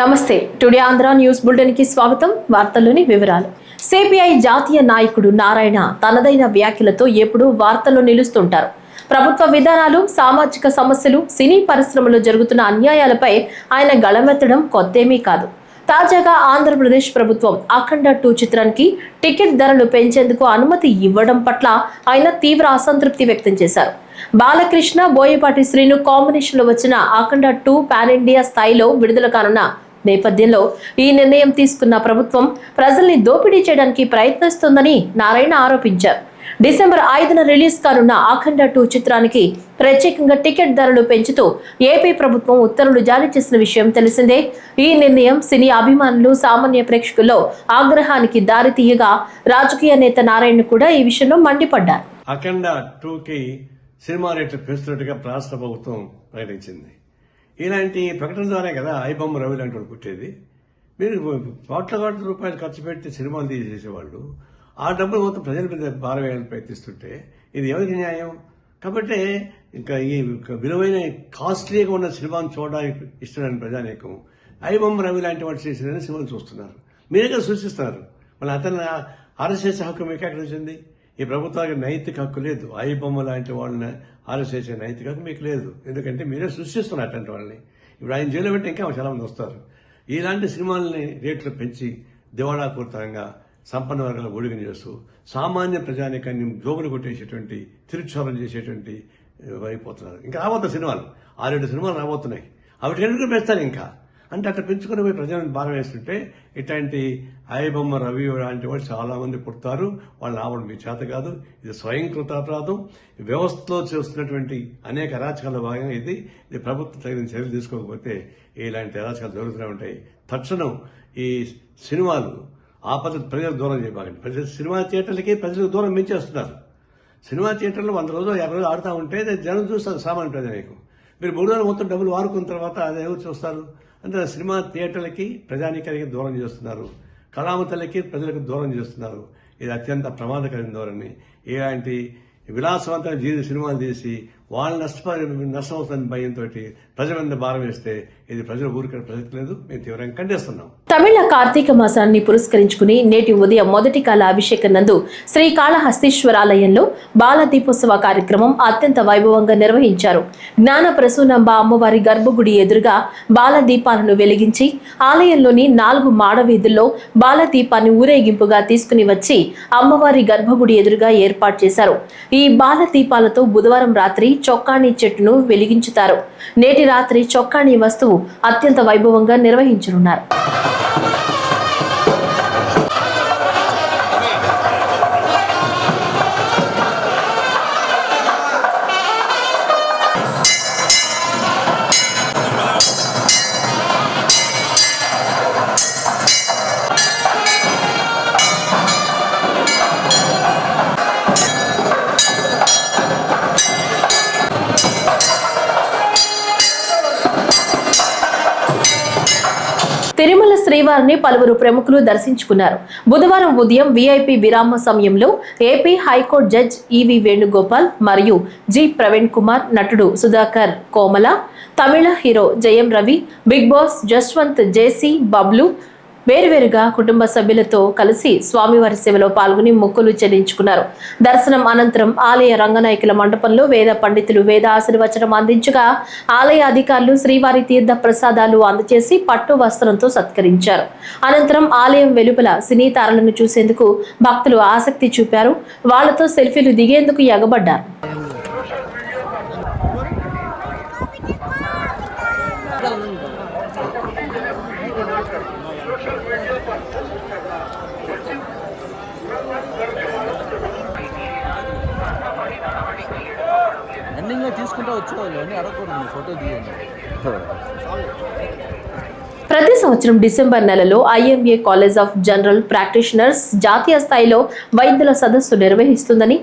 నమస్తే. Today Andhra news బులెటిన్కి స్వాగతం. వార్తల్లోని వివరాలు. సిపిఐ జాతీయ నాయకుడు నారాయణ తనదైన వ్యాఖ్యలతో ఎప్పుడూ వార్తల్లో నిలుస్తుంటారు. ప్రభుత్వ విధానాలు సామాజిక సమస్యలు సినీ పరిశ్రమలో జరుగుతున్న అన్యాయాలపై ఆయన గళమెత్తడం కొత్తేమీ కాదు. తాజాగా ఆంధ్రప్రదేశ్ ప్రభుత్వం అఖండ టూ చిత్రానికి టికెట్ ధరలు పెంచేందుకు అనుమతి ఇవ్వడం పట్ల ఆయన తీవ్ర అసంతృప్తి వ్యక్తం చేశారు. బాలకృష్ణ బోయపాటి శ్రీను కాంబినేషన్లో వచ్చిన అఖండ టూ పాన్ ఇండియా స్థాయిలో విడుదల కానున్న నేపథ్యంలో ఈ నిర్ణయం తీసుకున్న ప్రభుత్వం ప్రజల్ని దోపిడీ చేయడానికి ప్రయత్నిస్తోందని నారాయణ ఆరోపించారు. డిసెంబర్ ఐదున రిలీజ్ కానున్న ఆఖండ టూ చిత్రానికి ప్రత్యేకంగా టికెట్ ధరలు పెంచుతూ ఏపీ ప్రభుత్వం ఉత్తర్వులు జారీ చేసిన విషయం తెలిసిందే. ఈ నిర్ణయం సినీ అభిమానులు సామాన్య ప్రేక్షకుల్లో ఆగ్రహానికి దారితీయగా రాజకీయ నేత నారాయణ కూడా ఈ విషయంలో మండిపడ్డారు. అఖండ టూకి సినిమా రేట్లు పెంచుతున్నట్టుగా రాష్ట్ర ప్రభుత్వం ప్రకటించింది. ఇలాంటి ప్రకటన ద్వారా కదా ఐబొమ్మ రవి లాంటి వాళ్ళు పుట్టేది. మీరు కోట్ల కోట్ల రూపాయలు ఖర్చు పెట్టి సినిమాలు తీసేసేవాళ్ళు. ఆ డబ్బులు మొత్తం ప్రజల మీద భారవేయాలని ప్రయత్నిస్తుంటే ఇది ఎవరికి న్యాయం? కాబట్టి ఇంకా ఈ విలువైన కాస్ట్లీగా ఉన్న సినిమాను చూడడానికి ఇష్టమైన ప్రజానేకం. ఐబొమ్మ రవి లాంటి వాడు చేసిన సినిమాలు చూస్తున్నారు. మీరే కదా సూచిస్తున్నారు. మళ్ళీ అతను అరెస్ట్ చేసే హక్కు మీకు ఎక్కడ వచ్చింది ఈ ప్రభుత్వానికి నైతిక హక్కు లేదు. ఐబొమ్మ లాంటి వాళ్ళని అరెస్ట్ చేసే మీకు లేదు. ఎందుకంటే మీరే సృష్టిస్తున్నారు అటువంటి వాళ్ళని. ఇప్పుడు ఆయన జైలు పెట్టి ఇంకా చాలా మంది వస్తారు. ఇలాంటి సినిమాలని రేట్లు పెంచి దివాళాపూరితంగా సంపన్న వర్గాల ఒడిగని చేస్తూ సామాన్య ప్రజానికాన్ని జోబులు కొట్టేసేటువంటి తిరుక్షోభం చేసేటువంటి అయిపోతున్నారు ఇంకా రాబోతున్న సినిమాలు. ఆరేడు సినిమాలు రాబోతున్నాయి. అవి కూడా పెంచుతారు ఇంకా. అంటే అట్లా పెంచుకుని పోయి ప్రజలను భారం వేస్తుంటే ఇట్లాంటి అయబొమ్మ రవి లాంటి వాళ్ళు చాలామంది పుడతారు. వాళ్ళు రావడం మీ చేత కాదు. ఇది స్వయం కృతాపరాధం. వ్యవస్థలో చేస్తున్నటువంటి అనేక అరాచకాల భాగంగా ఇది. ఇది ప్రభుత్వం తగిన చర్యలు తీసుకోకపోతే ఇలాంటి అరాచకాలు జరుగుతూనే ఉంటాయి. తక్షణం ఈ సినిమాలు ఆ పద్ధతి ప్రజలకు దూరం చేయబాకండి. ప్రజలు సినిమా థియేటర్లకి ప్రజలకు దూరం పెంచేస్తున్నారు సినిమా థియేటర్లో వంద రోజులు యాభై రోజులు ఆడుతూ ఉంటే జనం చూస్తారు సామాన్య ప్రజలకు మీరు మూడు రోజులు మొత్తం డబ్బులు వారుకున్న తర్వాత అదే ఎవరు చూస్తారు. అందులో సినిమా థియేటర్లకి ప్రజానీకానికి దూరం చేస్తున్నారు. కళామతలకి ప్రజలకు దూరం చేస్తున్నారు. ఇది అత్యంత ప్రమాదకరమైన ధోరణి. ఇలాంటి విలాసవంతమైన జీవిత సినిమాలు తీసి వాళ్ళు నష్టపరి నష్టం భయంతో ప్రజల మీద భారం వేస్తే ఇది ప్రజల ఊరికే ప్రసక్తి లేదు. మేము తీవ్రంగా ఖండిస్తున్నాం. తమిళ కార్తీక మాసాన్ని పురస్కరించుకుని నేటి ఉదయం మొదటి కాల అభిషేకం నందు శ్రీకాళహస్తీశ్వరాలయంలో బాల దీపోత్సవ కార్యక్రమం అత్యంత వైభవంగా నిర్వహించారు. జ్ఞాన ప్రసూనంబ అమ్మవారి గర్భగుడి ఎదురుగా బాల దీపాలను వెలిగించి ఆలయంలోని నాలుగు మాడవీధుల్లో బాల దీపాన్ని ఊరేగింపుగా తీసుకుని వచ్చి అమ్మవారి గర్భగుడి ఎదురుగా ఏర్పాటు చేశారు. ఈ బాల దీపాలతో బుధవారం రాత్రి చొక్కాణి చెట్టును వెలిగించుతారు. నేటి రాత్రి చొక్కాణి వస్తువు అత్యంత వైభవంగా నిర్వహించనున్నారు. శ్రీవారిని పలువురు ప్రముఖులు దర్శించుకున్నారు. బుధవారం ఉదయం విఐపి విరామ సమయంలో AP high court judge E V Venugopal మరియు జి ప్రవీణ్ కుమార్ నటుడు సుధాకర్ కోమల Tamil hero Jayam Ravi Big Boss Jaswanth JC Bablu వేరువేరుగా కుటుంబ సభ్యులతో కలిసి స్వామివారి సేవలో పాల్గొని మొక్కులు చెల్లించుకున్నారు. దర్శనం అనంతరం ఆలయ రంగనాయకుల మండపంలో వేద పండితులు వేద ఆశీర్వచనం అందించగా ఆలయ అధికారులు శ్రీవారి తీర్థ ప్రసాదాలు అందజేసి పట్టు వస్త్రంతో సత్కరించారు. అనంతరం ఆలయం వెలుపల సినీ తారలను చూసేందుకు భక్తులు ఆసక్తి చూపారు. వాళ్ళతో సెల్ఫీలు దిగేందుకు ఎగబడ్డారు. ఎండింగ్ తీసుకుంటా వచ్చేవాళ్ళు అని అడగకూడదు ఫోటో తీయండి. ప్రతి సంవత్సరం డిసెంబర్ నెలలో IMA college of general practitioners జాతీయ స్థాయిలో వైద్యుల సదస్సు నిర్వహిస్తుందని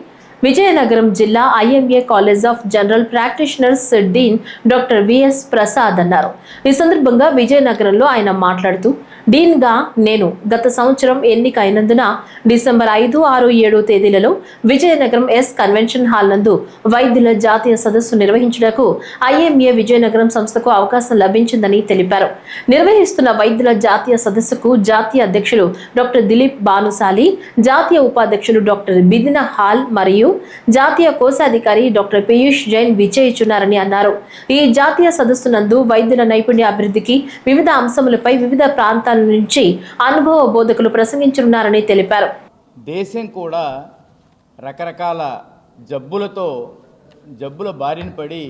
విజయనగరం జిల్లా IMA college of general practitioners dean doctor VS Prasad అన్నారు. ఈ సందర్భంగా విజయనగరంలో ఆయన మాట్లాడుతూ డీన్గా నేను గత సంవత్సరం ఎన్నిక అయినందున డిసెంబర్ ఐదు ఆరు ఏడు తేదీలలో విజయనగరం ఎస్ కన్వెన్షన్ హాల్ నందు వైద్యుల జాతీయ సదస్సు నిర్వహించుటకు ఐఎంఏ విజయనగరం సంస్థకు అవకాశం లభించిందని తెలిపారు. నిర్వహిస్తున్న వైద్యుల జాతీయ సదస్సుకు జాతీయ అధ్యక్షులు డాక్టర్ దిలీప్ భానుశాలి జాతీయ ఉపాధ్యక్షులు డాక్టర్ బిదిన హాల్ మరియు జాతీయ కోశాధికారి డాక్టర్ పీయూష్ జైన్ విజయించున్నారని అన్నారు. ఈ జాతీయ సదస్సు నందు వైద్యుల నైపుణ్య అభివృద్ధికి వివిధ అంశములపై వివిధ ప్రాంతాల నుంచి అనుభవ బోధకులు ప్రసంగించనున్నారని తెలిపారు. దేశం కూడా రకరకాల జబ్బులతో జబ్బుల బారిన పడి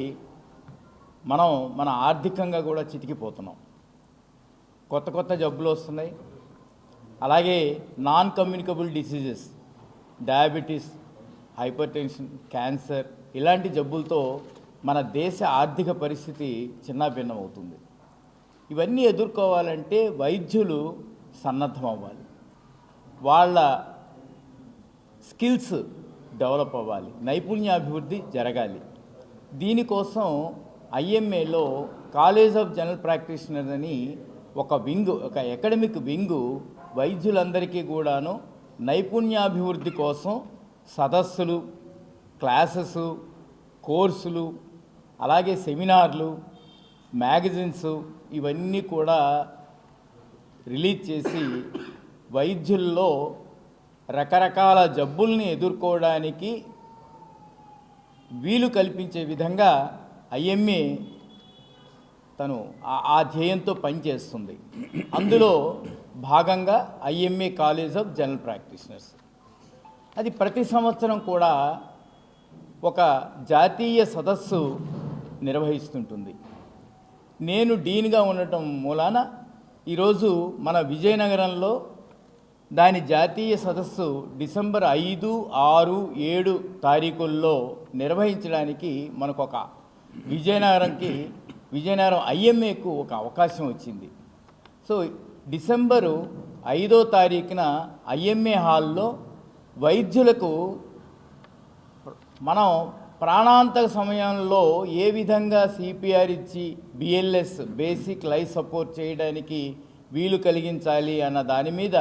మనం మన ఆర్థికంగా కూడా చితికిపోతున్నాం. కొత్త కొత్త జబ్బులు వస్తున్నాయి. అలాగే non communicable diseases diabetes hypertension cancer ఇలాంటి జబ్బులతో మన దేశ ఆర్థిక పరిస్థితి చిన్నాభిన్నం అవుతుంది ఇవన్నీ ఎదుర్కోవాలంటే వైద్యులు సన్నద్ధం అవ్వాలి వాళ్ళ స్కిల్స్ డెవలప్ అవ్వాలి. నైపుణ్యాభివృద్ధి జరగాలి. దీనికోసం ఐఎంఏలో కాలేజ్ ఆఫ్ జనరల్ ప్రాక్టీషనర్ అని ఒక వింగ్ ఒక అకాడమిక్ వింగు వైద్యులందరికీ కూడాను నైపుణ్యాభివృద్ధి కోసం సదస్సులు క్లాసెస్ కోర్సులు అలాగే సెమినార్లు మ్యాగజైన్స్ ఇవన్నీ కూడా రిలీజ్ చేసి వైద్యుల్లో రకరకాల జబ్బుల్ని ఎదుర్కోవడానికి వీలు కల్పించే విధంగా ఐఎంఏ తను ఆ- ధ్యేయంతో పనిచేస్తుంది. అందులో భాగంగా IMA college of general practitioners. అది ప్రతి సంవత్సరం కూడా ఒక జాతీయ సదస్సు నిర్వహిస్తుంటుంది. నేను డీన్గా ఉండటం మూలాన ఈరోజు మన విజయనగరంలో దాని జాతీయ సదస్సు డిసెంబర్ ఐదు ఆరు ఏడు తారీఖుల్లో నిర్వహించడానికి మనకు ఒక విజయనగరంకి విజయనగరం ఐఎంఏకు ఒక అవకాశం వచ్చింది. సో డిసెంబరు ఐదో తారీఖున ఐఎంఏ హాల్లో వైద్యులకు మనం ప్రాణాంతక సమయంలో ఏ విధంగా సిపిఆర్ ఇచ్చి బిఎల్ఎస్ బేసిక్ లైఫ్ సపోర్ట్ చేయడానికి వీలు కలిగించాలి అన్న దాని మీద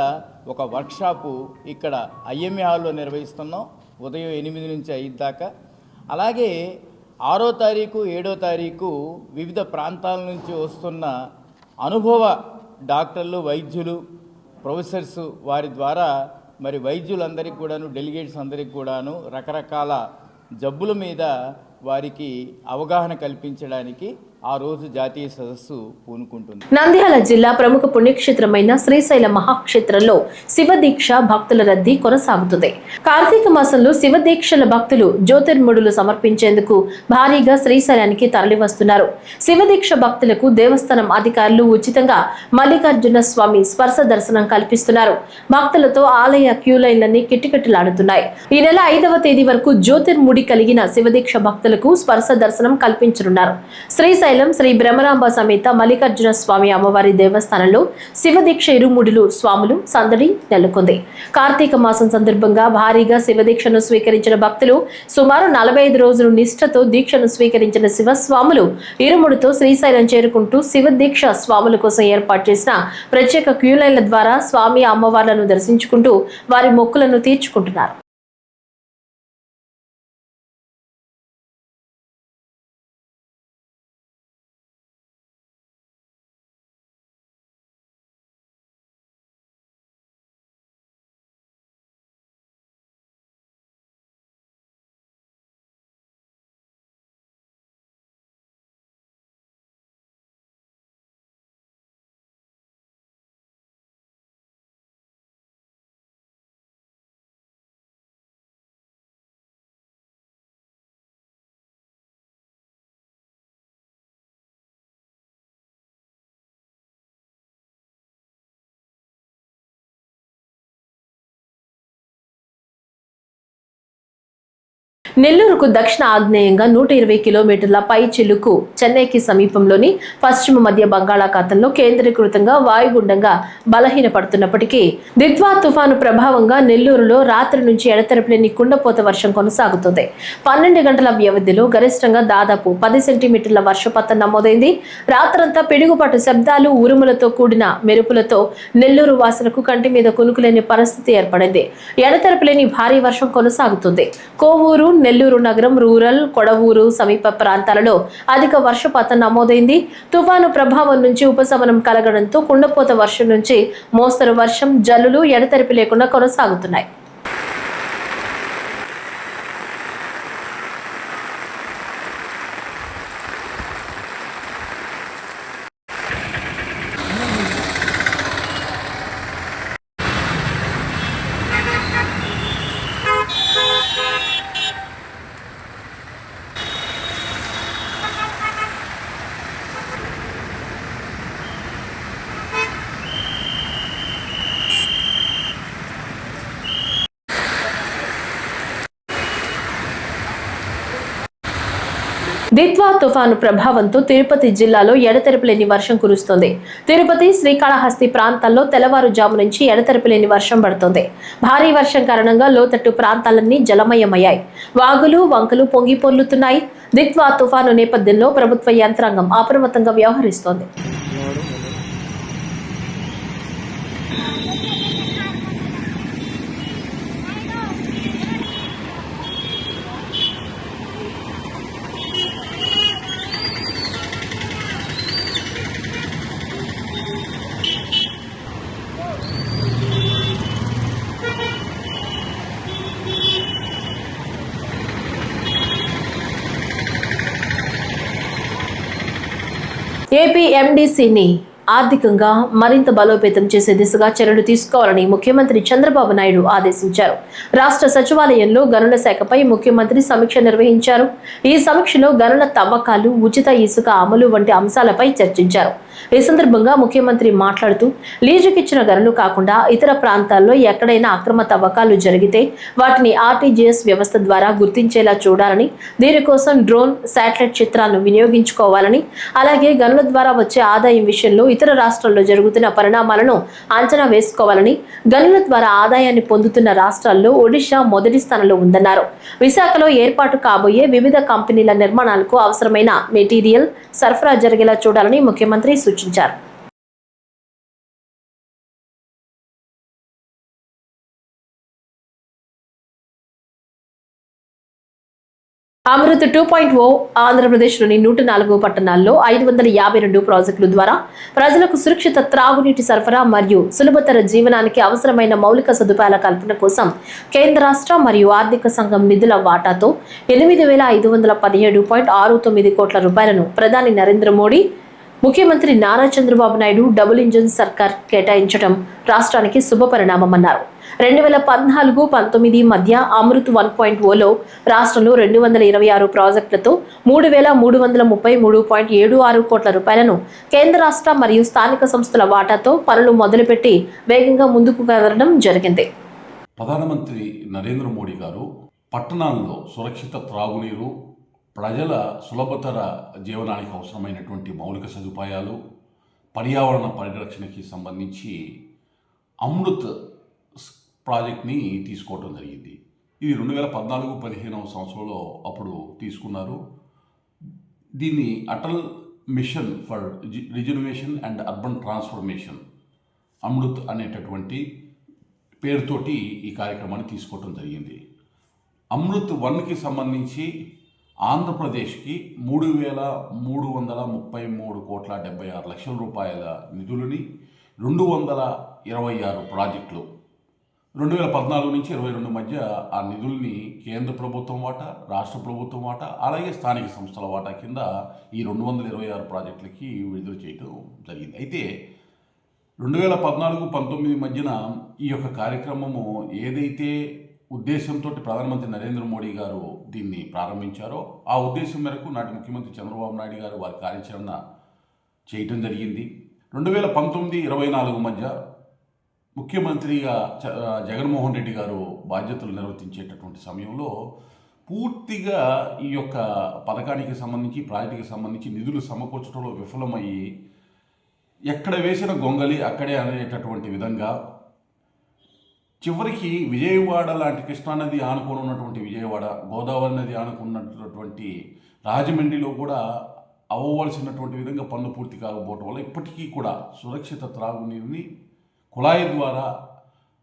ఒక వర్క్షాపు ఇక్కడ ఐఎంఏ హాల్లో నిర్వహిస్తున్నాం. ఉదయం ఎనిమిది నుంచి ఐదు దాకా. అలాగే ఆరో తారీఖు ఏడో తారీఖు వివిధ ప్రాంతాల నుంచి వస్తున్న అనుభవ డాక్టర్లు వైద్యులు ప్రొఫెసర్స్ వారి ద్వారా మరి వైద్యులందరికీ కూడాను డెలిగేట్స్ అందరికీ కూడాను రకరకాల జబ్బుల మీద వారికి అవగాహన కల్పించడానికి ఆ రోజు జాతీయ సదస్సు పూనుకుంటుంది. నంద్యాల జిల్లా ప్రముఖ పుణ్యక్షేత్రమైన శ్రీశైల మహాక్షేత్రంలో శివదీక్ష భక్తుల రద్దీ కొనసాగుతుంది. కార్తీక మాసంలో శివదీక్షల భక్తులు జ్యోతిర్ముడులు సమర్పించేందుకు భారీగా శ్రీశైలానికి తరలివస్తున్నారు. శివదీక్ష భక్తులకు దేవస్థానం అధికారులు ఉచితంగా మల్లికార్జున స్వామి స్పర్శ దర్శనం కల్పిస్తున్నారు. భక్తులతో ఆలయ క్యూలైన్లన్నీ కిటకిటలాడుతున్నాయి. ఈ నెల ఐదవ తేదీ వరకు జ్యోతిర్ముడి కలిగిన శివదీక్ష భక్తులకు స్పర్శ దర్శనం కల్పించనున్నారు. శ్రీశైలం శ్రీ భ్రమరాంబ సమేత మల్లికార్జున స్వామి అమ్మవారి దేవస్థానంలో శివదీక్ష ఇరుముడులు స్వాములు సందడి నెలకొంది. కార్తీక మాసం సందర్భంగా భారీగా శివదీక్షను స్వీకరించిన భక్తులు సుమారు నలభై ఐదు రోజులు నిష్ఠతో దీక్షను స్వీకరించిన శివస్వాములు ఇరుముడితో శ్రీశైలం చేరుకుంటూ శివదీక్ష స్వాముల కోసం ఏర్పాటు చేసిన ప్రత్యేక క్యూలైన్ల ద్వారా స్వామి అమ్మవార్లను దర్శించుకుంటూ వారి మొక్కులను తీర్చుకుంటున్నారు. నెల్లూరుకు దక్షిణ ఆగ్నేయంగా నూట ఇరవై కిలోమీటర్ల పై చిలుకు చెన్నైకి సమీపంలోని పశ్చిమ మధ్య బంగాళాఖాతంలో కేంద్రీకృతంగా వాయుగుండంగా బలహీనపడుతున్నప్పటికీ దిద్వా తుఫాను ప్రభావంగా నెల్లూరులో రాత్రి నుంచి ఎడతెరపులేని కుండపోత వర్షం కొనసాగుతుంది. పన్నెండు గంటల వ్యవధిలో గరిష్టంగా దాదాపు పది సెంటీమీటర్ల వర్షపాతం నమోదైంది. రాత్రంతా పిడుగుపాటు శబ్దాలు ఉరుములతో కూడిన మెరుపులతో నెల్లూరు వాసులకు కంటి మీద కునుకులేని పరిస్థితి ఏర్పడింది. ఎడతెరపులేని భారీ వర్షం కొనసాగుతుంది. కోవూరు నెల్లూరు నగరం రూరల్ కొడవూరు సమీప ప్రాంతాలలో అధిక వర్షపాతం నమోదైంది. తుఫాను ప్రభావం నుంచి ఉపశమనం కలగడంతో కుండపోత వర్షం నుంచి మోస్తరు వర్షం జల్లులు ఎడతెరిపి లేకుండా కొనసాగుతున్నాయి. దిత్వా తుఫాను ప్రభావంతో తిరుపతి జిల్లాలో ఎడతెరపులేని వర్షం కురుస్తోంది. తిరుపతి శ్రీకాళహస్తి ప్రాంతాల్లో తెల్లవారుజాము నుంచి ఎడతెరపులేని వర్షం పడుతోంది. భారీ వర్షం కారణంగా లోతట్టు ప్రాంతాలన్నీ జలమయమయ్యాయి. వాగులు వంకలు పొంగి పొర్లుతున్నాయి. దిత్వా తుఫాను నేపథ్యంలో ప్రభుత్వ యంత్రాంగం అప్రమత్తంగా వ్యవహరిస్తోంది. ఏపీ ఆర్థికంగా మరింత బలోపేతం చేసే దిశగా చర్యలు తీసుకోవాలని ముఖ్యమంత్రి చంద్రబాబు నాయుడు ఆదేశించారు. రాష్ట్ర సచివాలయంలో గనుల శాఖపై ముఖ్యమంత్రి సమీక్ష నిర్వహించారు. ఈ సమీక్షలో గనుల తవ్వకాలు ఉచిత ఇసుక అమలు వంటి అంశాలపై చర్చించారు. ఈ సందర్భంగా ముఖ్యమంత్రి మాట్లాడుతూ లీజుకిచ్చిన గనులు కాకుండా ఇతర ప్రాంతాల్లో ఎక్కడైనా అక్రమ తవ్వకాలు జరిగితే వాటిని ఆర్టీజీఎస్ వ్యవస్థ ద్వారా గుర్తించేలా చూడాలని దీనికోసం డ్రోన్ శాటిలైట్ చిత్రాలను వినియోగించుకోవాలని అలాగే గనుల ద్వారా వచ్చే ఆదాయం విషయంలో ఇతర రాష్ట్రాల్లో జరుగుతున్న పరిణామాలను అంచనా వేసుకోవాలని గనుల ద్వారా ఆదాయాన్ని పొందుతున్న రాష్ట్రాల్లో ఒడిశా మొదటి స్థానంలో ఉందన్నారు. విశాఖలో ఏర్పాటు కాబోయే వివిధ కంపెనీల నిర్మాణాలకు అవసరమైన మెటీరియల్ సరఫరా జరిగేలా చూడాలని ముఖ్యమంత్రి సూచించారు. అమృత్ టూ పాయింట్ ఓ ఆంధ్రప్రదేశ్లోని నూట నాలుగు పట్టణాల్లో ఐదు వందల యాభై రెండు ప్రాజెక్టుల ద్వారా ప్రజలకు సురక్షిత త్రాగునీటి సరఫరా మరియు సులభతర జీవనానికి అవసరమైన మౌలిక సదుపాయాల కల్పన కోసం కేంద్ర రాష్ట్ర మరియు ఆర్థిక సంఘం నిధుల వాటాతో ఎనిమిది వేల ఐదు వందల పదిహేడు పాయింట్ ఆరు తొమ్మిది కోట్ల రూపాయలను ప్రధాని నరేంద్ర మోడీ ముఖ్యమంత్రి నారా చంద్రబాబు నాయుడు డబుల్ ఇంజిన్ సర్కార్ కేటాయించడం రాష్ట్రానికి శుభపరిణామమన్నారు రెండు వేల పద్నాలుగు పంతొమ్మిది మధ్య అమృత్ వన్ పాయింట్ ఓలో రాష్ట్రంలో రెండు వందల ఇరవై ఆరు ప్రాజెక్టులతో మూడు వేల మూడు వందల ముప్పై మూడు పాయింట్ ఏడు ఆరు కోట్ల రూపాయలను కేంద్ర రాష్ట్ర మరియు స్థానిక సంస్థల వాటాతో పనులు మొదలుపెట్టి వేగంగా ముందుకు కదలడం జరిగింది. ప్రధానమంత్రి నరేంద్ర మోడీ గారు పట్టణాల్లో సురక్షిత త్రాగునీరు ప్రజల సులభతర జీవనానికి అవసరమైనటువంటి మౌలిక సదుపాయాలు పర్యావరణ పరిరక్షణకి సంబంధించి అమృత్ ప్రాజెక్ట్ని తీసుకోవడం జరిగింది. ఇది రెండు వేల పద్నాలుగు పదిహేనవ సంవత్సరంలో అప్పుడు తీసుకున్నారు. దీన్ని Atal mission for reservation and urban transformation Amrut అనేటటువంటి పేరుతోటి ఈ కార్యక్రమాన్ని తీసుకోవటం జరిగింది. అమృత్ వన్కి సంబంధించి ఆంధ్రప్రదేశ్కి మూడు వేల మూడు వందల ముప్పై మూడు కోట్ల డెబ్బై ఆరు లక్షల రూపాయల నిధులని రెండు వందల ఇరవై ఆరు ప్రాజెక్టులు. రెండు వేల పద్నాలుగు నుంచి ఇరవై రెండు మధ్య ఆ నిధుల్ని కేంద్ర ప్రభుత్వం వాటా రాష్ట్ర ప్రభుత్వం వాటా అలాగే స్థానిక సంస్థల వాటా కింద ఈ రెండు వందల ఇరవై ఆరు ప్రాజెక్టులకి విడుదల చేయడం జరిగింది. అయితే రెండు వేల పద్నాలుగు పంతొమ్మిది మధ్యన ఈ యొక్క కార్యక్రమము ఏదైతే ఉద్దేశంతో ప్రధానమంత్రి నరేంద్ర మోడీ గారు దీన్ని ప్రారంభించారో ఆ ఉద్దేశం మేరకు నాటి ముఖ్యమంత్రి చంద్రబాబు నాయుడు గారు వారి కార్యాచరణ చేయటం జరిగింది. రెండు వేల పంతొమ్మిది ఇరవై నాలుగు మధ్య ముఖ్యమంత్రిగా చ- జగన్మోహన్ రెడ్డి గారు బాధ్యతలు నిర్వర్తించేటటువంటి సమయంలో పూర్తిగా ఈ యొక్క పథకానికి సంబంధించి ప్రాజెక్టుకి సంబంధించి నిధులు సమకూర్చడంలో విఫలమయ్యి ఎక్కడ వేసిన గొంగలి అక్కడే అనేటటువంటి విధంగా చివరికి విజయవాడ లాంటి కృష్ణానది ఆనుకొని ఉన్నటువంటి విజయవాడ గోదావరి నది ఆనుకున్నటువంటి రాజమండ్రిలో కూడా అవ్వవలసినటువంటి విధంగా పనులు పూర్తి కాకపోవటం వల్ల ఇప్పటికీ కూడా సురక్షిత త్రాగునీరుని కుళాయి ద్వారా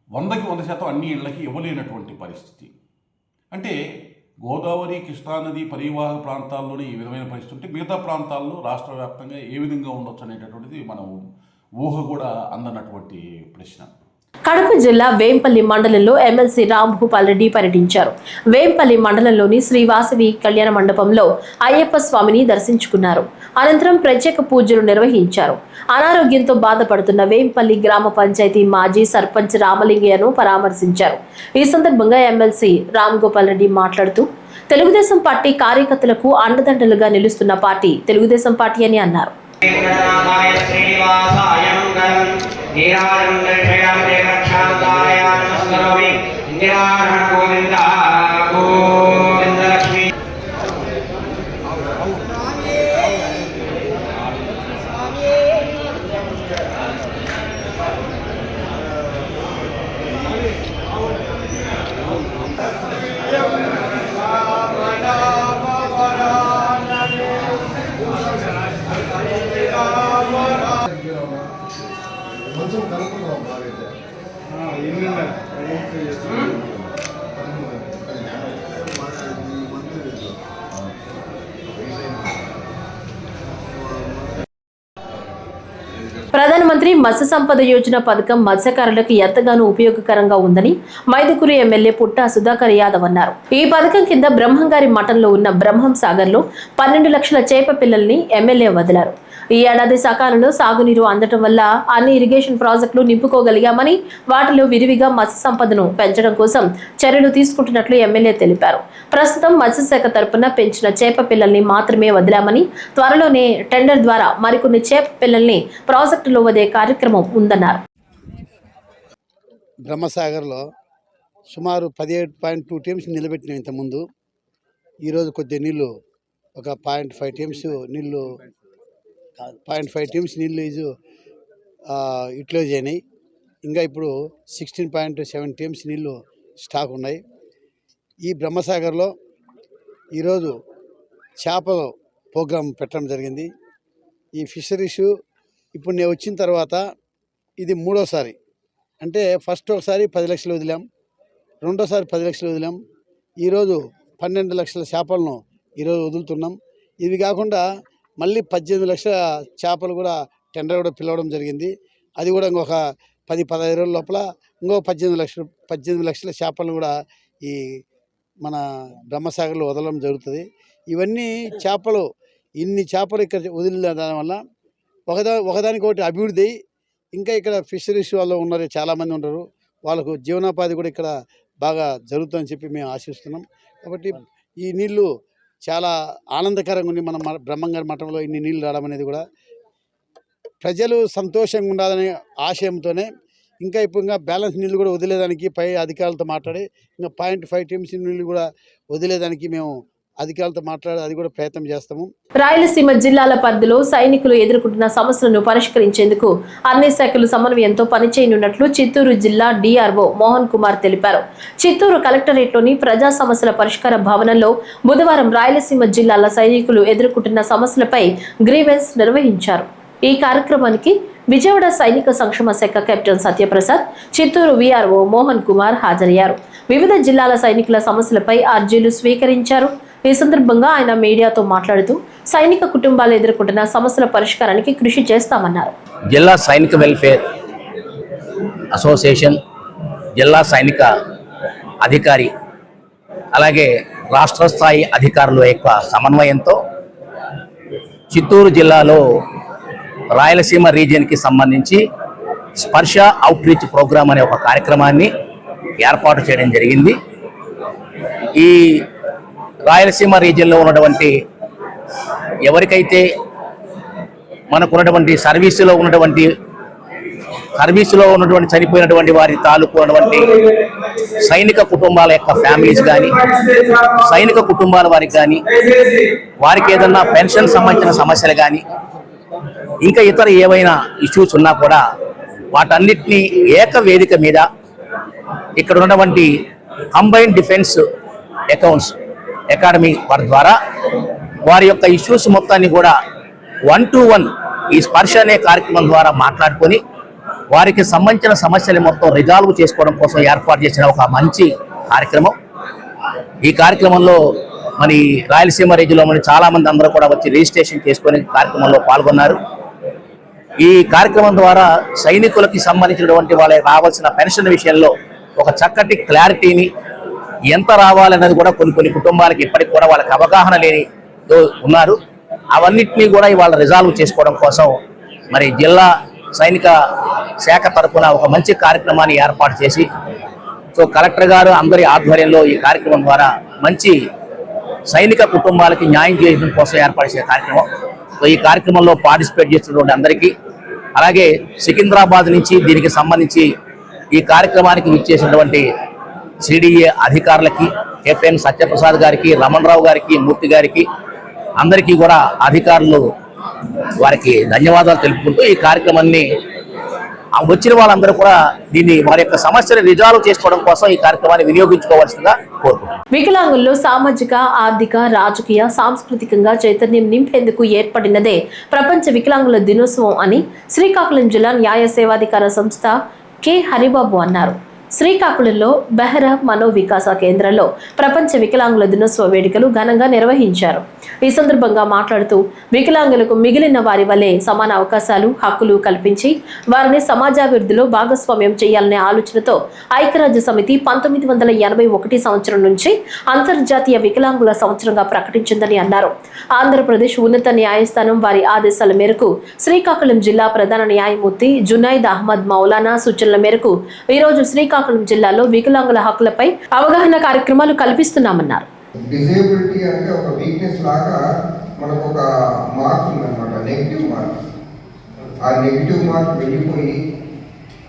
వందకి వంద శాతం అన్ని ఇళ్ళకి ఇవ్వలేనటువంటి పరిస్థితి. అంటే గోదావరి కృష్ణానది పరివాహక ప్రాంతాల్లోనే ఈ విధమైన పరిస్థితి ఉంటే మిగతా ప్రాంతాల్లో రాష్ట్ర వ్యాప్తంగా ఏ విధంగా ఉండొచ్చు అనేటటువంటిది మనం ఊహ కూడా అందనటువంటి ప్రశ్న. కడప జిల్లా వేంపల్లి మండలంలో ఎమ్మెల్సీ రామ్ భూపాల్ రెడ్డి పర్యటించారు. వేంపల్లి మండలంలోని శ్రీవాసవి కళ్యాణ మండపంలో అయ్యప్ప స్వామిని దర్శించుకున్నారు. అనంతరం ప్రత్యేక పూజలు నిర్వహించారు. అనారోగ్యంతో బాధపడుతున్న వేంపల్లి గ్రామ పంచాయతీ మాజీ సర్పంచ్ రామలింగయ్యను పరామర్శించారు. ఈ సందర్భంగా ఎమ్మెల్సీ రామ్ గోపాల్ రెడ్డి మాట్లాడుతూ తెలుగుదేశం పార్టీ కార్యకర్తలకు అండదండలుగా నిలుస్తున్న పార్టీ తెలుగుదేశం పార్టీ అని అన్నారు. नीराजं दर्शयामि रक्षान्ताय नमस्करोमि निराहण गोविन्दा మత్స్య సంపద యోజన పథకం మత్స్యకారులకు ఎంతగానో ఉపయోగకరంగా ఉందని మైదుకూరు ఎమ్మెల్యే పుట్టా సుధాకర్ యాదవ్ అన్నారు. ఈ పథకం కింద బ్రహ్మంగారి మఠంలో ఉన్న బ్రహ్మం సాగర్లో పన్నెండు లక్షల చేప పిల్లల్ని ఎమ్మెల్యే వదిలారు. ఈ ఏడాది సకాలంలో సాగునీరు అందటం వల్ల అన్ని ఇరిగేషన్ ప్రాజెక్టులు నింపుకోగలిగామని వాటిలో విరివిగా మత్స్య సంపదను పెంచడం కోసం చర్యలు తీసుకుంటున్నట్లు ఎమ్మెల్యే తెలిపారు. ప్రస్తుతం మత్స్యశాఖ తరపున పెంచిన చేప పిల్లల్ని మాత్రమే వదిలామని త్వరలోనే టెండర్ ద్వారా మరికొన్ని చేప పిల్లల్ని ప్రాజెక్టులో వదే కార్యక్రమం ఉందన్నారు. బ్రహ్మసాగర్లో సుమారు పదిహేడు పాయింట్ టూ టీమ్స్ నిలబెట్టినాం ఇంతకుముందు. ఈరోజు కొద్ది నీళ్ళు ఒక పాయింట్ ఫైవ్ టీమ్స్ నీళ్ళు పాయింట్ ఫైవ్ టీమ్స్ నీళ్ళు ఈజు యూటిలైజ్ అయినాయి ఇంకా ఇప్పుడు సిక్స్టీన్ పాయింట్ సెవెన్ టీమ్స్ నీళ్ళు స్టాక్ ఉన్నాయి. ఈ బ్రహ్మసాగర్లో ఈరోజు చేపల ప్రోగ్రాం పెట్టడం జరిగింది. ఈ ఫిషరీస్ ఇప్పుడు నేను వచ్చిన తర్వాత ఇది మూడోసారి. అంటే ఫస్ట్ ఒకసారి పది లక్షలు వదిలాం. రెండోసారి పది లక్షలు వదిలాం. ఈరోజు పన్నెండు లక్షల చేపలను ఈరోజు వదులుతున్నాం. ఇవి కాకుండా మళ్ళీ పద్దెనిమిది లక్షల చేపలు కూడా టెండర్ కూడా పిలవడం జరిగింది. అది కూడా ఇంకొక పది పదహైదు రోజుల లోపల ఇంకో పద్దెనిమిది లక్షలు పద్దెనిమిది లక్షల చేపలను కూడా ఈ మన బ్రహ్మసాగర్లో వదలడం జరుగుతుంది. ఇవన్నీ చేపలు ఇన్ని చేపలు ఇక్కడ వదిలిన దానివల్ల ఒకదా ఒకదానికొకటి అభివృద్ధి ఇంకా ఇక్కడ ఫిషరీస్ వాళ్ళు ఉన్నారు చాలామంది ఉన్నారు వాళ్ళకు జీవనోపాధి కూడా ఇక్కడ బాగా జరుగుతుందని చెప్పి మేము ఆశిస్తున్నాం. కాబట్టి ఈ నీళ్ళు చాలా ఆనందకరంగా ఉంది మన మ- బ్రహ్మంగారి మఠంలో ఇన్ని నీళ్ళు రావడం అనేది కూడా. ప్రజలు సంతోషంగా ఉండాలనే ఆశయంతోనే ఇంకా ఇప్పుడు ఇంకా బ్యాలెన్స్ నీళ్ళు కూడా వదిలేదానికి పై అధికారులతో మాట్లాడి ఇంకా పాయింట్ ఫైవ్ టీమ్స్ నీళ్ళు కూడా వదిలేదానికి మేము అధికారులతో మాట్లాడి అది కూడా ప్రయత్నం చేస్తాము. రాయలసీమ జిల్లాల పరిధిలో సైనికులు ఎదుర్కొంటున్న సమస్యలను పరిష్కరించేందుకు అన్ని శాఖలు సమన్వయంతో పనిచేయనున్నట్లు చిత్తూరు జిల్లా డిఆర్ఓ మోహన్ కుమార్ తెలిపారు. చిత్తూరు కలెక్టరేట్లోని ప్రజా సమస్యల పరిష్కార భవనంలో బుధవారం రాయలసీమ జిల్లాల సైనికులు ఎదుర్కొంటున్న సమస్యలపై గ్రీవెన్స్ నిర్వహించారు. ఈ కార్యక్రమానికి విజయవాడ సైనిక సంక్షేమ శాఖ కెప్టెన్ సత్యప్రసాద్ చిత్తూరు విఆర్ఓ మోహన్ కుమార్ హాజరయ్యారు. వివిధ జిల్లాల సైనికుల సమస్యలపై అర్జీలు స్వీకరించారు. ఈ సందర్భంగా ఆయన మీడియాతో మాట్లాడుతూ సైనిక కుటుంబాలు ఎదుర్కొంటున్న సమస్యల పరిష్కారానికి కృషి చేస్తామన్నారు. జిల్లా సైనిక వెల్ఫేర్ అసోసియేషన్ జిల్లా సైనిక అధికారి అలాగే రాష్ట్ర స్థాయి అధికారుల యొక్క సమన్వయంతో చిత్తూరు జిల్లాలో రాయలసీమ రీజియన్కి సంబంధించి స్పర్శ అవుట్రీచ్ ప్రోగ్రామ్ అనే ఒక కార్యక్రమాన్ని ఏర్పాటు చేయడం జరిగింది. ఈ రాయలసీమ రీజియన్లో ఉన్నటువంటి ఎవరికైతే మనకు ఉన్నటువంటి సర్వీసులో ఉన్నటువంటి సర్వీసులో ఉన్నటువంటి చనిపోయినటువంటి వారి తాలూకు ఉన్నటువంటి సైనిక కుటుంబాల యొక్క ఫ్యామిలీస్ కానీ సైనిక కుటుంబాల వారికి కానీ వారికి ఏదన్నా పెన్షన్ సంబంధించిన సమస్యలు కానీ ఇంకా ఇతర ఏవైనా ఇష్యూస్ ఉన్నా కూడా వాటన్నిటినీ ఏక వేదిక మీద ఇక్కడ ఉన్నటువంటి కంబైన్ డిఫెన్స్ అకౌంట్స్ అకాడమీ వారి ద్వారా వారి యొక్క ఇష్యూస్ మొత్తాన్ని కూడా వన్ టు వన్ ఈ స్పర్శ అనే కార్యక్రమం ద్వారా మాట్లాడుకొని వారికి సంబంధించిన సమస్యలు మొత్తం రిజాల్వ్ చేసుకోవడం కోసం ఏర్పాటు చేసిన ఒక మంచి కార్యక్రమం. ఈ కార్యక్రమంలో మరి రాయలసీమ రీజియన్లో మన చాలామంది అందరూ కూడా వచ్చి రిజిస్ట్రేషన్ చేసుకొని కార్యక్రమంలో పాల్గొన్నారు. ఈ కార్యక్రమం ద్వారా సైనికులకి సంబంధించినటువంటి వాళ్ళకి రావాల్సిన పెన్షన్ విషయంలో ఒక చక్కటి క్లారిటీని ఎంత రావాలన్నది కూడా కొన్ని కొన్ని కుటుంబాలకి ఇప్పటికి కూడా వాళ్ళకి అవగాహన లేని ఉన్నారు. అవన్నిటినీ కూడా ఇవాళ రిజాల్వ్ చేసుకోవడం కోసం మరి జిల్లా సైనిక శాఖ తరఫున ఒక మంచి కార్యక్రమాన్ని ఏర్పాటు చేసి సో కలెక్టర్ గారు అందరి ఆధ్వర్యంలో ఈ కార్యక్రమం ద్వారా మంచి సైనిక కుటుంబాలకి న్యాయం చేయడం కోసం ఏర్పాటు చేసే కార్యక్రమం. సో ఈ కార్యక్రమంలో పార్టిసిపేట్ చేస్తున్నటువంటి అందరికీ అలాగే సికింద్రాబాద్ నుంచి దీనికి సంబంధించి ఈ కార్యక్రమానికి విచ్చేసినటువంటి సిడిఏ అధికారులకి కెప్టెన్ సత్యప్రసాద్ గారికి రమణరావు గారికి మూర్తి గారికి అందరికీ కూడా అధికారులు వారికి ధన్యవాదాలు తెలుపుకుంటూ ఈ కార్యక్రమాన్ని ఆ వచ్చిన వాళ్ళందరూ కూడా దీన్ని వారి యొక్క సమస్యను రిజాల్వ్ చేసుకోవడం కోసం ఈ కార్యక్రమాన్ని వినియోగించుకోవాల్సిందిగా కోరుకుంటున్నాను వికలాంగుల్లో సామాజిక ఆర్థిక రాజకీయ సాంస్కృతికంగా చైతన్యం నింపేందుకు ఏర్పడినదే ప్రపంచ వికలాంగుల దినోత్సవం అని శ్రీకాకుళం జిల్లా న్యాయ సేవాధికార సంస్థ కె. హరిబాబు అన్నారు. శ్రీకాకుళంలో బెహ్రా మనోవికాస కేంద్రంలో ప్రపంచ వికలాంగుల దినోత్సవ వేడుకలు ఘనంగా నిర్వహించారు. ఈ సందర్భంగా మాట్లాడుతూ వికలాంగులకు మిగిలిన వారి వలె సమాన అవకాశాలు హక్కులు కల్పించి వారిని సమాజాభివృద్ధిలో భాగస్వామ్యం చేయాలనే ఆలోచనతో ఐక్యరాజ్య సమితి పంతొమ్మిది వందల ఎనభై ఒకటి సంవత్సరం నుంచి అంతర్జాతీయ వికలాంగుల సంవత్సరంగా ప్రకటించిందని అన్నారు. ఆంధ్రప్రదేశ్ ఉన్నత న్యాయస్థానం వారి ఆదేశాల మేరకు శ్రీకాకుళం జిల్లా ప్రధాన న్యాయమూర్తి జునైద్ అహ్మద్ మౌలానా సూచనల మేరకు ఈరోజు శ్రీకాకుళం జిల్లాలో వికలాంగుల హక్కులపై అవగాహన కార్యక్రమాలు కల్పిస్తున్నామన్నారు. డిజేబిలిటీ అంటే ఒక వీక్నెస్ లాగా మనకు ఒక మార్క్ ఉందన్నమాట నెగిటివ్ మార్క్. ఆ నెగిటివ్ మార్క్ వెళ్ళిపోయి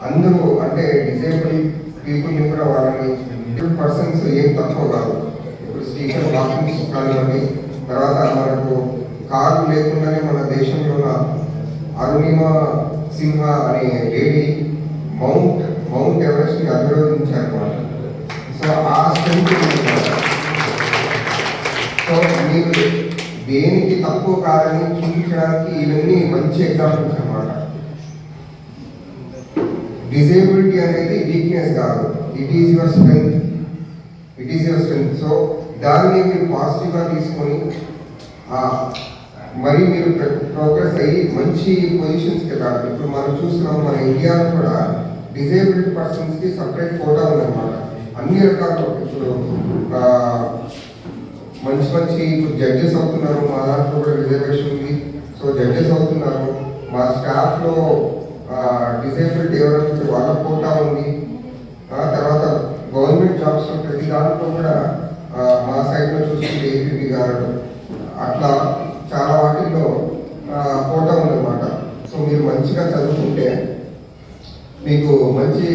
అందరూ అంటే డిజేబుల్ పీపుల్ని కూడా వాళ్ళని పర్సన్స్ ఏం తక్కువ కాదు. ఇప్పుడు స్పీకర్ వాకింగ్స్ కానివ్వండి తర్వాత మనకు కారు లేకుండానే మన దేశంలో ఉన్న అరుణిమ సింహ అనే లేడీ మౌంట్ మౌంట్ ఎవరెస్ట్ని అధిరోధించారు సో ఆ స్ట్రెంత్ సో మీరు దేనికి తక్కువ కాదని చూపించడానికి ఇవన్నీ మంచి ఎగ్జాంపుల్స్ అన్నమాట. డిజేబిలిటీ అనేది వీక్నెస్ కాదు. It is your strength it is your strength so దాన్ని మీరు పాజిటివ్గా తీసుకొని మరి మీరు ప్రోగ్రెస్ అయ్యి మంచి పొజిషన్స్కి వెళ్ళాలి. ఇప్పుడు మనం చూస్తున్నాం మన ఇండియాలో కూడా డిజేబుల్డ్ పర్సన్స్కి సపరేట్ కోటా ఉందన్నమాట. అన్ని రకాల ఇప్పుడు మంచి మంచి ఇప్పుడు జడ్జెస్ అవుతున్నారు. మా దాంట్లో కూడా రిజర్వేషన్ ఉంది. సో జడ్జెస్ అవుతున్నారు. మా స్టాఫ్లో డిసేబుల్డ్ ఎవరైతే వాళ్ళ కోటా ఉంది. తర్వాత గవర్నమెంట్ జాబ్స్ ప్రతి దాంట్లో కూడా మా సైడ్లో చూసుకుంటే ఏపీ గారు అట్లా చాలా వాటిల్లో కోటా ఉందన్నమాట. సో మీరు మంచిగా చదువుకుంటే మీకు మంచి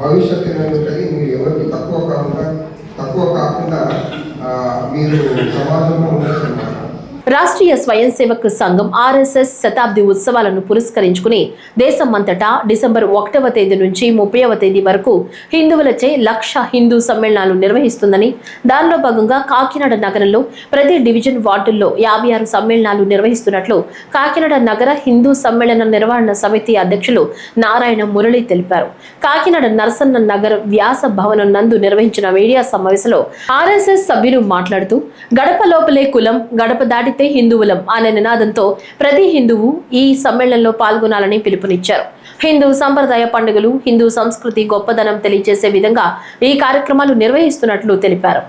భవిష్యత్తు అనేది ఉంటుంది. మీరు ఎవరికి తక్కువ కాకుండా తక్కువ కాకుండా మీరు సమాజంలో ఉండేస్తున్నారు రాష్ట్రీయ స్వయం సేవక్ సంఘం ఆర్ఎస్ఎస్ శతాబ్ది ఉత్సవాలను పురస్కరించుకుని దేశమంతటా డిసెంబర్ ఒకటవ తేదీ నుంచి ముప్పైవ తేదీ వరకు హిందువులచే లక్ష హిందూ సమ్మేళనాలు నిర్వహిస్తుందని దానిలో భాగంగా కాకినాడ నగరంలో ప్రతి డివిజన్ వార్డుల్లో యాభై ఆరు సమ్మేళనాలు నిర్వహిస్తున్నట్లు కాకినాడ నగర హిందూ సమ్మేళన నిర్వహణ సమితి అధ్యక్షులు నారాయణ మురళి తెలిపారు. కాకినాడ నరసన్న నగర్ వ్యాస భవనం నందు నిర్వహించిన మీడియా సమావేశంలో ఆర్ఎస్ఎస్ సభ్యులు మాట్లాడుతూ గడప లోపలే కులం గడప దాటితే హిందువులం అనే నినాదంతో ప్రతి హిందువు ఈ సమ్మేళనంలో పాల్గొనాలని పిలుపునిచ్చారు. హిందూ సంప్రదాయ పండుగలు హిందూ సంస్కృతి గొప్పదనం తెలియజేసే విధంగా ఈ కార్యక్రమాలు నిర్వహిస్తున్నట్లు తెలిపారు.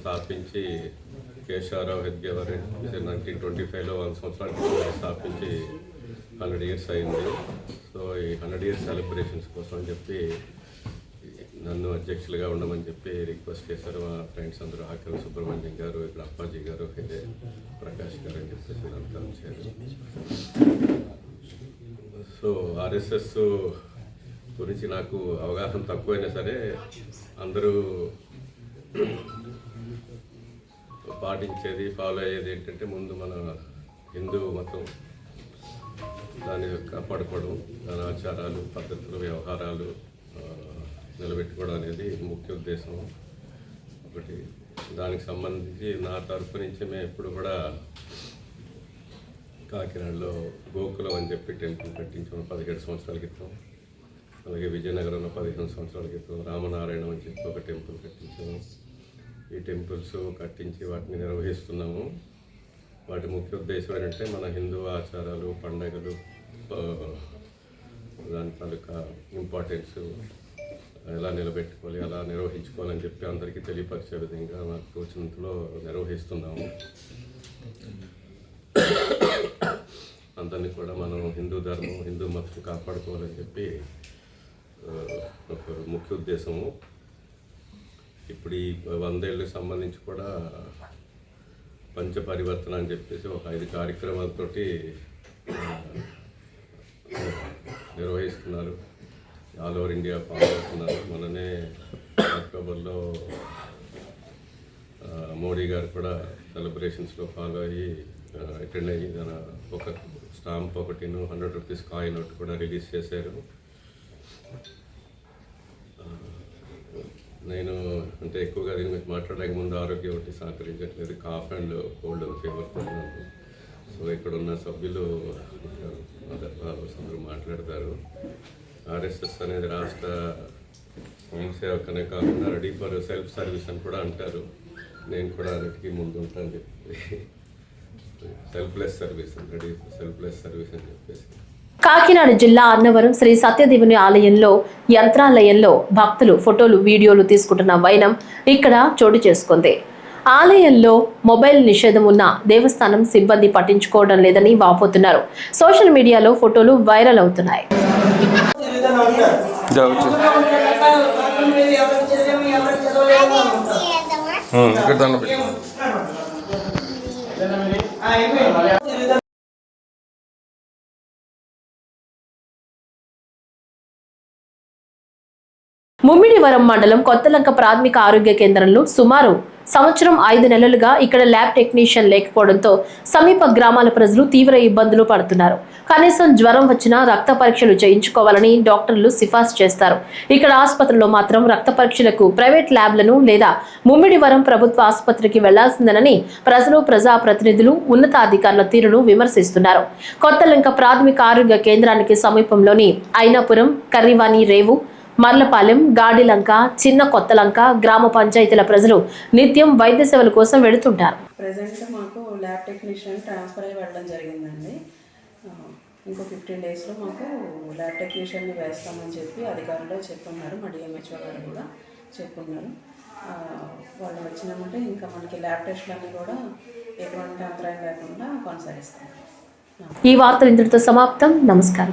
స్థాపించి కేశవరావు హెడ్గేవర్ నైన్టీన్ ట్వంటీ ఫైవ్లో వంద సంవత్సరాల స్థాపించి హండ్రెడ్ ఇయర్స్ అయింది. సో ఈ హండ్రెడ్ ఇయర్స్ సెలబ్రేషన్స్ కోసం అని చెప్పి నన్ను అధ్యక్షులుగా ఉండమని చెప్పి రిక్వెస్ట్ చేశారు. మా ఫ్రెండ్స్ అందరూ హాకర్ సుబ్రహ్మణ్యం గారు ఇక్కడ అప్పాజీ గారు ఇదే ప్రకాష్ గారు అని చెప్పేసి వీళ్ళంతా వచ్చారు సో ఆర్ఎస్ఎస్ గురించి నాకు అవగాహన తక్కువైనా సరే అందరూ పాటించేది ఫాలో అయ్యేది ఏంటంటే ముందు మన హిందూ మతం దాన్ని కాపాడుకోవడం దాని ఆచారాలు పద్ధతులు వ్యవహారాలు నిలబెట్టుకోవడం అనేది ముఖ్య ఉద్దేశం. ఒకటి దానికి సంబంధించి నా తరపు నుంచి మేము ఎప్పుడు కూడా కాకినాడలో గోకులం అని చెప్పి టెంపుల్ కట్టించాము పదిహేడు సంవత్సరాల క్రితం. అలాగే విజయనగరంలో పదిహేను సంవత్సరాల క్రితం రామనారాయణం అని చెప్పి ఒక టెంపుల్ కట్టించాము. ఈ టెంపుల్స్ కట్టించి వాటిని నిర్వహిస్తున్నాము. వాటి ముఖ్య ఉద్దేశం ఏంటంటే మన హిందూ ఆచారాలు పండగలు దాని తాలూకా ఇంపార్టెన్స్ ఎలా నిలబెట్టుకోవాలి ఎలా నిర్వహించుకోవాలని చెప్పి అందరికీ తెలియపరిచే విధంగా నాకు తోచినంతలో నిర్వహిస్తున్నాము. అందరినీ కూడా మనం హిందూ ధర్మం హిందూ మతం కాపాడుకోవాలని చెప్పి ఒక ముఖ్య ఉద్దేశము. ఇప్పుడు ఈ వందేళ్ళకి సంబంధించి కూడా పంచ పరివర్తన అని చెప్పేసి ఒక ఐదు కార్యక్రమాలతోటి నిర్వహిస్తున్నారు. ఆల్ ఓవర్ ఇండియా ఫాలో అవుతున్నారు. మొన్ననే అక్టోబర్లో మోడీ గారు కూడా సెలబ్రేషన్స్లో ఫాలో అయ్యి అటెండ్ అయ్యి తన ఒక స్టాంప్ ఒకటిను హండ్రెడ్ రూపీస్ కాయిన్ ఒకటి కూడా రిలీజ్ చేశారు. నేను అంటే ఎక్కువగా దీని గురించి మాట్లాడడానికి ముందు ఆరోగ్యం ఒకటి సహకరించట్లేదు. కాఫ్ అండ్ కోల్డ్ ఫీవర్ ఉన్నాను సో ఇక్కడ ఉన్న సభ్యులు అందరూ మాట్లాడతారు. ఆర్ఎస్ఎస్ అనేది రాష్ట్ర స్వయంసేవకనే కాకుండా రెడీ ఫర్ సెల్ఫ్ సర్వీస్ అని కూడా అంటారు. నేను కూడా అన్నిటికీ ముందు ఉంటాను చెప్పి. Selfless service ready selfless service అని చెప్పేసి. కాకినాడ జిల్లా అన్నవరం శ్రీ సత్యదేవుని ఆలయంలో యంత్రాలయంలో భక్తులు ఫోటోలు వీడియోలు తీసుకుంటున్న వైనం ఇక్కడ చోటు చేసుకుంది. ఆలయంలో మొబైల్ నిషేధం ఉన్న దేవస్థానం సిబ్బంది పట్టించుకోవడం లేదని వాపోతున్నారు. సోషల్ మీడియాలో ఫోటోలు వైరల్ అవుతున్నాయి. ఇక్కడ దండం పెట్టి ముమ్మిడివరం మండలం కొత్తలంక ప్రాథమిక ఆరోగ్య కేంద్రంలో సుమారు సంవత్సరం ఐదు నెలలుగా ఇక్కడ ల్యాబ్ టెక్నీషియన్ లేకపోవడంతో సమీప గ్రామాల ప్రజలు తీవ్ర ఇబ్బందులు పడుతున్నారు. కనీసం జ్వరం వచ్చినా రక్త పరీక్షలు చేయించుకోవాలని డాక్టర్లు సిఫార్సు చేస్తారు. ఇక్కడ ఆసుపత్రిలో మాత్రం రక్త పరీక్షలకు ప్రైవేట్ ల్యాబ్లను లేదా ముమ్మిడివరం ప్రభుత్వ ఆసుపత్రికి వెళ్ళాల్సిందనని ప్రజలు ప్రజా ప్రతినిధులు ఉన్నతాధికారుల తీరును విమర్శిస్తున్నారు. కొత్తలంక ప్రాథమిక ఆరోగ్య కేంద్రానికి సమీపంలోని ఐనాపురం కర్రివాణి రేవు మర్లపాలెం గాడిలంక చిన్న కొత్తలంక గ్రామ పంచాయతీల ప్రజలు నిత్యం వైద్య సేవల కోసం వెళుతుంటారు. ప్రజెంట్ మాకు ల్యాబ్ టెక్నీషియన్ ట్రాన్స్ఫర్ అయ్యి వెళ్ళడం జరిగిందండి. ఇంకో ఫిఫ్టీన్ డేస్లో మాకు ల్యాబ్ టెక్నీషియన్ని వేస్తామని చెప్పి అధికారులు చెప్పున్నారు మా డిఎంహెచ్ఓ గారు కూడా చెప్పున్నారు వాళ్ళు వచ్చినామంటే ఇంకా మనకి ల్యాబ్ టెస్ట్లన్నీ కూడా ఎటువంటి అంతరాయం లేకుండా కొనసాగిస్తాం. ఈ వార్తలు ఇంతటితో సమాప్తం. నమస్కారం.